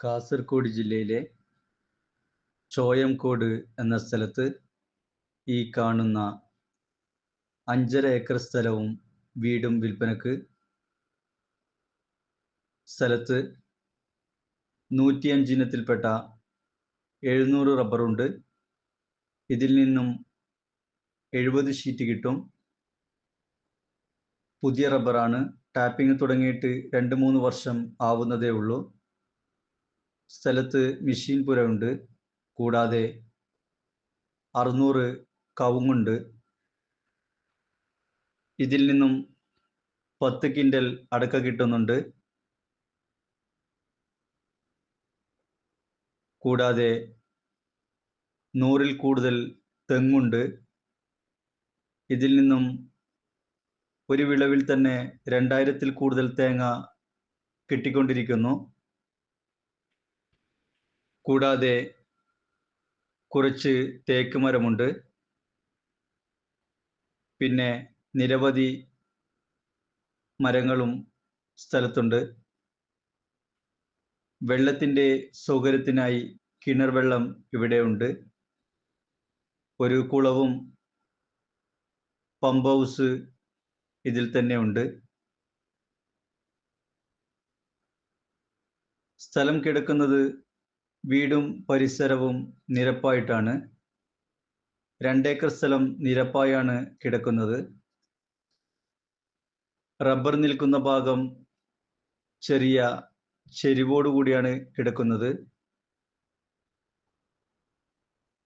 കാസർഗോഡ് ജില്ലയിലെ ചോയംകോട് എന്ന സ്ഥലത്ത് ഈ കാണുന്ന അഞ്ചര ഏക്കർ സ്ഥലവും വീടും വിൽപ്പനക്ക് സ്ഥലത്ത് നൂറ്റിയഞ്ച് ഇനത്തിൽപ്പെട്ട എഴുന്നൂറ് റബ്ബറുണ്ട്. ഇതിൽ നിന്നും എഴുപത് ഷീറ്റ് കിട്ടും. പുതിയ റബ്ബറാണ്. ടാപ്പിംഗ് തുടങ്ങിയിട്ട് രണ്ട് മൂന്ന് വർഷം ആവുന്നതേ ഉള്ളൂ. സ്ഥലത്ത് മെഷീൻ പുരയുണ്ട് കൂടാതെ അറുന്നൂറ് കവുങ്ങുണ്ട്. ഇതിൽ നിന്നും പത്ത് കിൻഡൽ അടക്ക കിട്ടുന്നുണ്ട്. കൂടാതെ നൂറിൽ കൂടുതൽ തെങ്ങുണ്ട്. ഇതിൽ നിന്നും ഒരു വിളവിൽ തന്നെ രണ്ടായിരത്തിൽ കൂടുതൽ തേങ്ങ കിട്ടിക്കൊണ്ടിരിക്കുന്നു. കൂടാതെ കുറച്ച് തേക്ക് മരമുണ്ട്. പിന്നെ നിരവധി മരങ്ങളും സ്ഥലത്തുണ്ട്. വെള്ളത്തിന്റെ സൗകര്യത്തിനായി കിണർ വെള്ളം ഇവിടെയുണ്ട് ഒരു കുളവും പമ്പ് ഹൗസ് ഇതിൽ തന്നെ ഉണ്ട്. സ്ഥലം കിടക്കുന്നത് വീടും പരിസരവും നിരപ്പായിട്ടാണ്. രണ്ടേക്കർ സ്ഥലം നിരപ്പായാണ് കിടക്കുന്നത്. റബ്ബർ നിൽക്കുന്ന ഭാഗം ചെറിയ ചെരിവോടുകൂടിയാണ് കിടക്കുന്നത്.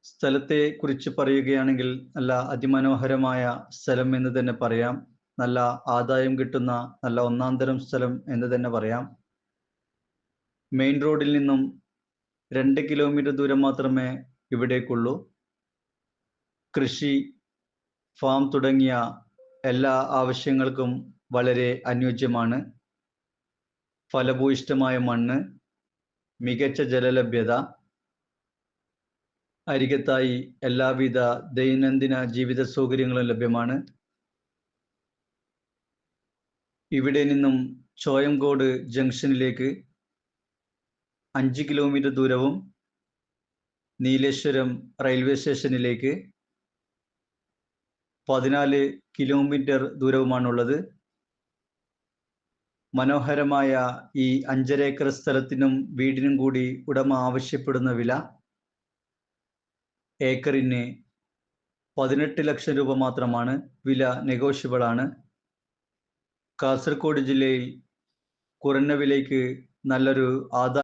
സ്ഥലത്തെ കുറിച്ച് പറയുകയാണെങ്കിൽ നല്ല അതിമനോഹരമായ സ്ഥലം എന്ന് തന്നെ പറയാം. നല്ല ആദായം കിട്ടുന്ന നല്ല ഒന്നാം തരം സ്ഥലം എന്ന് തന്നെ പറയാം. മെയിൻ റോഡിൽ നിന്നും രണ്ട് കിലോമീറ്റർ ദൂരം മാത്രമേ ഇവിടേക്കുള്ളൂ. കൃഷി ഫാം തുടങ്ങിയ എല്ലാ ആവശ്യങ്ങൾക്കും വളരെ അനുയോജ്യമാണ്. ഫലഭൂയിഷ്ടമായ മണ്ണ് മികച്ച ജലലഭ്യത അരികത്തായി എല്ലാവിധ ദൈനംദിന ജീവിത സൗകര്യങ്ങളും ലഭ്യമാണ്. ഇവിടെ നിന്നും ചോയംകോട് ജംഗ്ഷനിലേക്ക് അഞ്ച് കിലോമീറ്റർ ദൂരവും നീലേശ്വരം റെയിൽവേ സ്റ്റേഷനിലേക്ക് പതിനാല് കിലോമീറ്റർ ദൂരവുമാണുള്ളത്. മനോഹരമായ ഈ അഞ്ചര ഏക്കർ സ്ഥലത്തിനും വീടിനും കൂടി ഉടമ ആവശ്യപ്പെടുന്ന വില ഏക്കറിന് പതിനെട്ട് ലക്ഷം രൂപ മാത്രമാണ്. വില നെഗോഷ്യബിൾ ആണ്. കാസർഗോഡ് ജില്ലയിൽ കുറഞ്ഞ വിലയ്ക്ക് നല്ലൊരു ആദായ